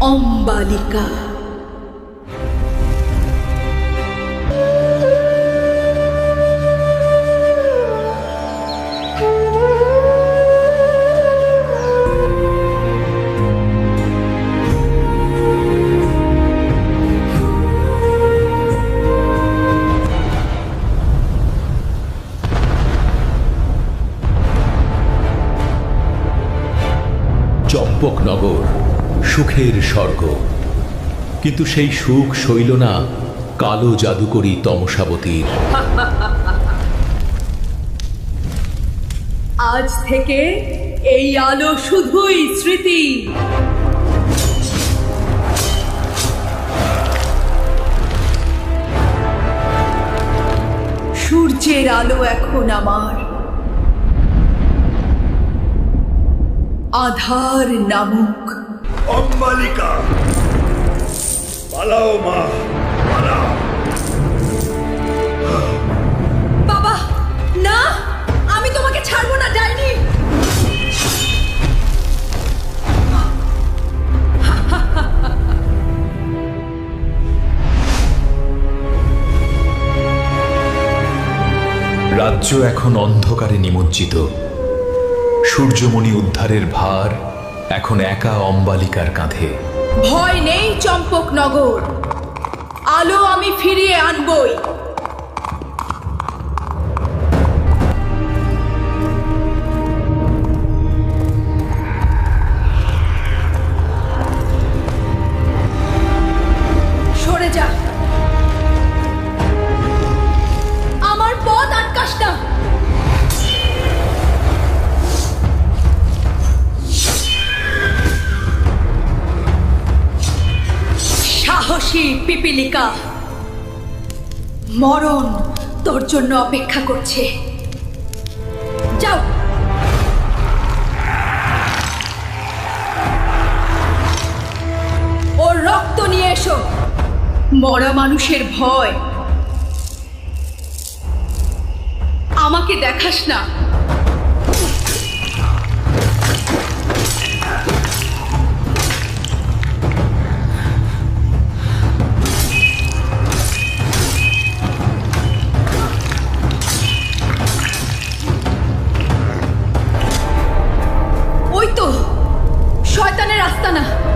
অম্বালিকা। চম্পকনগর। সুখের স্বর্গ। কিন্তু সেই সুখ সইল না কালো জাদুকরী তমসাবতীর। আজ থেকে এই আলো শুধুই স্মৃতি। সূর্যের আলো এখন আমার। আধার নামুক। অম্বালিকা পালাও মা পালাও বাবা না আমি তোমাকে ছাড়বো না ডাইনি। রাজ্য এখন অন্ধকারে নিমজ্জিত। সূর্যমণি উদ্ধারের ভার এখন একা অম্বালিকার কাঁধে। ভয় নেই চম্পক নগর। আলো আমি ফিরিয়ে আনবই। সাহসী পিপিলিকা। মরণ তোর জন্য অপেক্ষা করছে। যাও। ওর রক্ত নিয়ে এসো। মরা মানুষের ভয়। আমাকে দেখাস না। sana.